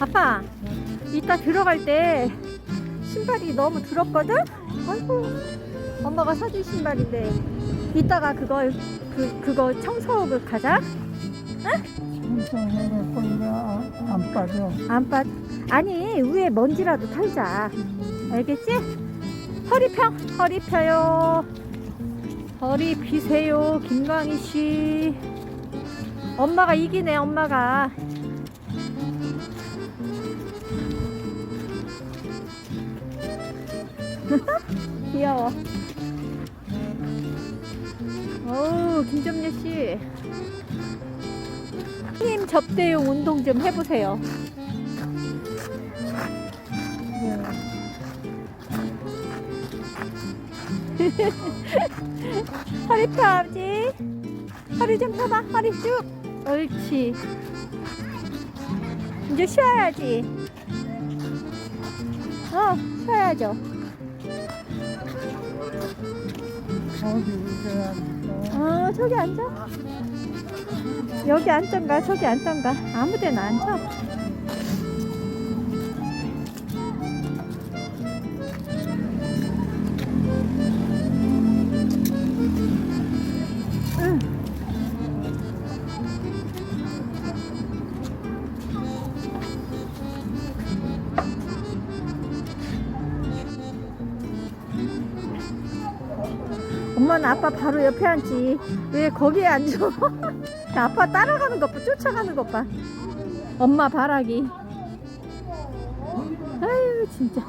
아빠, 이따 들어갈 때 신발이 너무 더럽거든? 아이고, 엄마가 사준 신발인데 이따가 그걸 그 그거 청소하고 가자. 청소해갖고 이거 안 빠져. 안 빠. 아니 위에 먼지라도 털자. 알겠지? 허리 펴, 허리 펴요. 허리 피세요, 김광희 씨. 엄마가 이기네, 엄마가. 귀여워. 어우, 김점례 씨. 힘 접대용 운동 좀 해보세요. 네. 허리 펴, 아버지. 허리 좀 펴봐. 허리 쭉. 옳지. 이제 쉬어야지. 어, 쉬어야죠. 어, 저기 앉아. 여기 앉던가, 저기 앉던가. 아무 데나 앉아. 엄마는 아빠 바로 옆에 앉지. 왜 거기에 앉아? 아빠 따라가는 것 봐, 쫓아가는 것 봐. 엄마 바라기. 아유, 진짜.